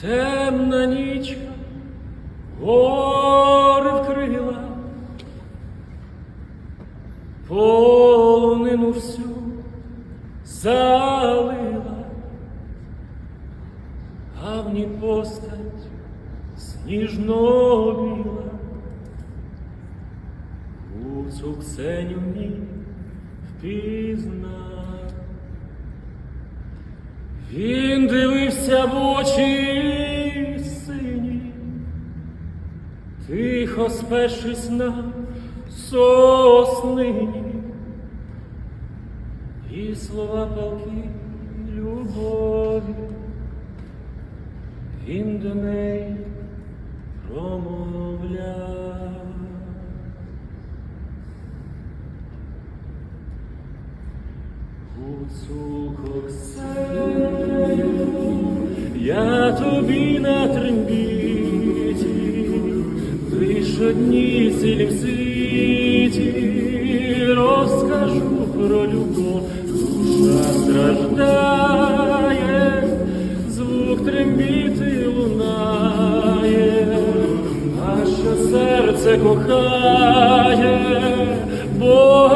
темна нічка, гори вкрила, полонину всю залила, ній постать сніжно біла. У цю Ксеню мені впізнав. Він дивився в очі тихо спершись на соснині, і слова палки любові, він до неї промовляв. Гуцулко Ксеню, я тобі на трембіті, лиш одні в світі, розкажу про любов, душа страждає, звук трембіти лунає, наше серце кохає, бо